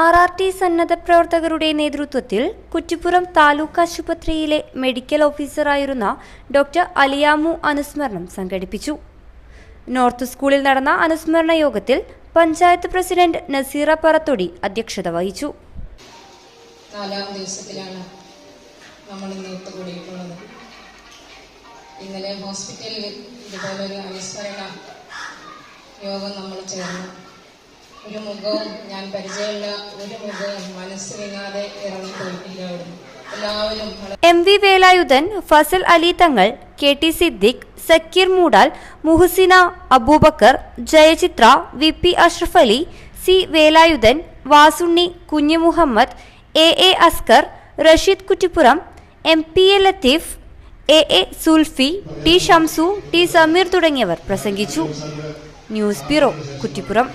R R T സന്നദ്ധ പ്രവർത്തകരുടെ നേതൃത്വത്തിൽ കുറ്റിപ്പുറം താലൂക്ക് ആശുപത്രിയിലെ മെഡിക്കൽ ഓഫീസറായിരുന്ന ഡോക്ടർ അലിയാമു അനുസ്മരണം സംഘടിപ്പിച്ചു. നോർത്ത് സ്കൂളിൽ നടന്ന അനുസ്മരണ യോഗത്തിൽ പഞ്ചായത്ത് പ്രസിഡന്റ് നസീറ പറത്തൊടി അധ്യക്ഷത വഹിച്ചു. നാലാം ദിവസത്തിലാണ് നമ്മൾ ഇന്ന് ഒത്തുകൂടിയിട്ടുള്ളത്. ഇന്നലെ ഹോസ്പിറ്റലിൽ ഇതുപോലൊരു അനുസ്മരണ യോഗം നമ്മൾ ചേർന്നു. ഒരു മുഖവും ഞാൻ പരിചയമുള്ള ഒരു മുഖവും മനസ്സിലിങ്ങാതെ ഇറങ്ങി ഇറങ്ങിപ്പോയിട്ടില്ലായിരുന്നു എല്ലാവരും M V Velayudhan Fazal Ali Thangal K T Siddique Zakir Moodal Muhsina Aboobacker Jayachitra V P Ashraf Ali C Velayudhan Vasunni Kunhu Muhammad A A Askar Rasheed Kuttippuram M P A Latheef A A Sulfi T Shamsu T Sameer തുടങ്ങിയവർ പ്രസംഗിച്ചു. News bureau Kuttippuram.